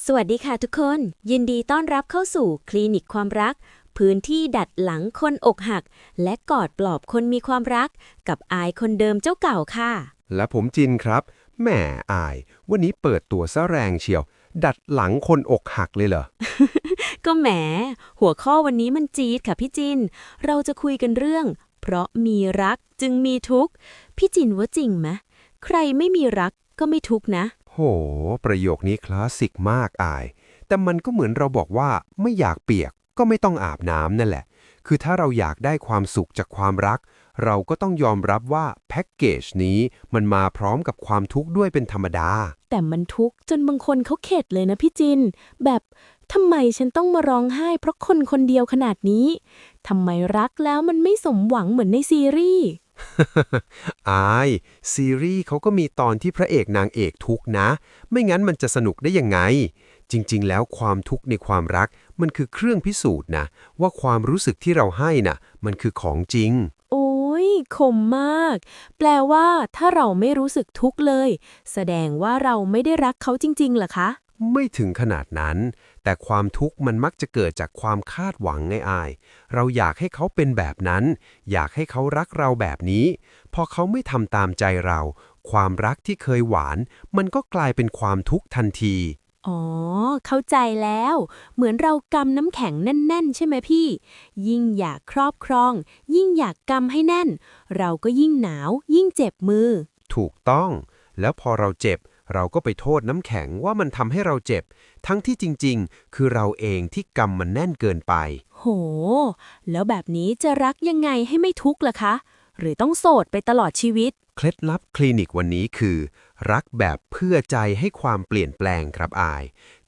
สวัสดีค่ะทุกคน ยินดีต้อนรับเข้าสู่คลินิกความรัก พื้นที่ดัดหลังคนอกหัก และกอดปลอบคนมีความรัก กับอายคนเดิมเจ้าเก่าค่ะ และผมจินครับแหมอาย วันนี้เปิดตัวซะแรงเชียว ดัดหลังคนอกหักเลยเหรอ ก็แหม หัวข้อวันนี้มันจี๊ดค่ะพี่จิน เราจะคุยกันเรื่อง เพราะมีรักจึงมีทุกข์ พี่จินว่าจริงไหมใครไม่มีรักก็ไม่ทุกข์นะ โห ประโยคนี้คลาสสิกมากอาย แต่มันก็เหมือนเราบอกว่าไม่อยากเปียกก็ไม่ต้องอาบน้ำนั่นแหละ คือถ้าเราอยากได้ความสุขจากความรัก เราก็ต้องยอมรับว่าแพ็กเกจนี้มันมาพร้อมกับความทุกข์ด้วยเป็นธรรมดา แต่มันทุกข์จนบางคนเขาเข็ดเลยนะพี่จิน แบบทำไมฉันต้องมาร้องไห้เพราะคนคนเดียวขนาดนี้ทำไมรักแล้วมันไม่สมหวังเหมือนในซีรีส์ อาย ซีรีส์เขาก็มีตอนที่พระเอกนางเอกทุกนะ ไม่งั้นมันจะสนุกได้ยังไง จริง ๆ แล้วความทุกข์ในความรัก มันคือเครื่องพิสูจน์นะ ว่าความรู้สึกที่เราให้น่ะ มันคือของจริง โอ้ยคมมาก แปลว่า ถ้าเราไม่รู้สึกทุกข์เลย แสดงว่าเราไม่ได้รักเขาจริงๆเหรอคะ ไม่ถึงขนาดนั้น แต่ความทุกข์มันมักจะเกิดจากความคาดหวังไงอาย เราอยากให้เขาเป็นแบบนั้น อยากให้เขารักเราแบบนี้ พอเขาไม่ทำตามใจเรา ความรักที่เคยหวาน มันก็กลายเป็นความทุกข์ทันที อ๋อ เข้าใจแล้ว เหมือนเรากำน้ำแข็งแน่น ๆ ใช่ไหมพี่ ยิ่งอยากครอบครอง ยิ่งอยากกำให้แน่น เราก็ยิ่งหนาว ยิ่งเจ็บมือ ถูกต้อง แล้วพอเราเจ็บ เราก็ไปโทษน้ำแข็งว่ามันทำให้เราเจ็บ ทั้งที่จริงๆ คือเราเองที่กำมันแน่นเกินไป โห แล้วแบบนี้จะรักยังไงให้ไม่ทุกข์ล่ะคะ หรือต้องโสดไปตลอดชีวิต เคล็ดลับคลินิกวันนี้คือ รักแบบเพื่อใจให้ความเปลี่ยนแปลงครับอาย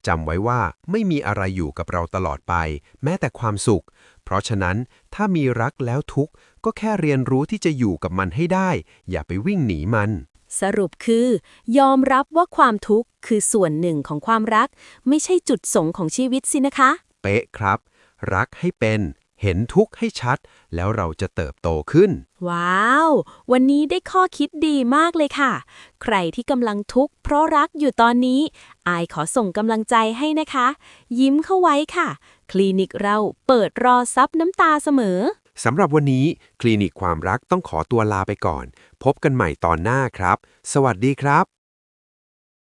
จำไว้ว่าไม่มีอะไรอยู่กับเราตลอดไป แม้แต่ความสุข เพราะฉะนั้นถ้ามีรักแล้วทุกข์ก็แค่เรียนรู้ที่จะอยู่กับมันให้ได้ อย่าไปวิ่งหนีมัน สรุปคือ ยอมรับว่าความทุกข์คือส่วนหนึ่งของความรัก ไม่ใช่จุดสงของชีวิตสินะคะ เป๊ะครับ รักให้เป็น เห็นทุกข์ให้ชัด แล้วเราจะเติบโตขึ้น ว้าว วันนี้ได้ข้อคิดดีมากเลยค่ะ ใครที่กำลังทุกข์เพราะรักอยู่ตอนนี้ อายขอส่งกำลังใจให้นะคะ ยิ้มเข้าไว้ค่ะ คลินิกเราเปิดรอซับน้ำตาเสมอ สำหรับวันนี้คลินิกความรักต้องขอตัวลาไปก่อน พบกันใหม่ตอนหน้าครับ สวัสดีครับ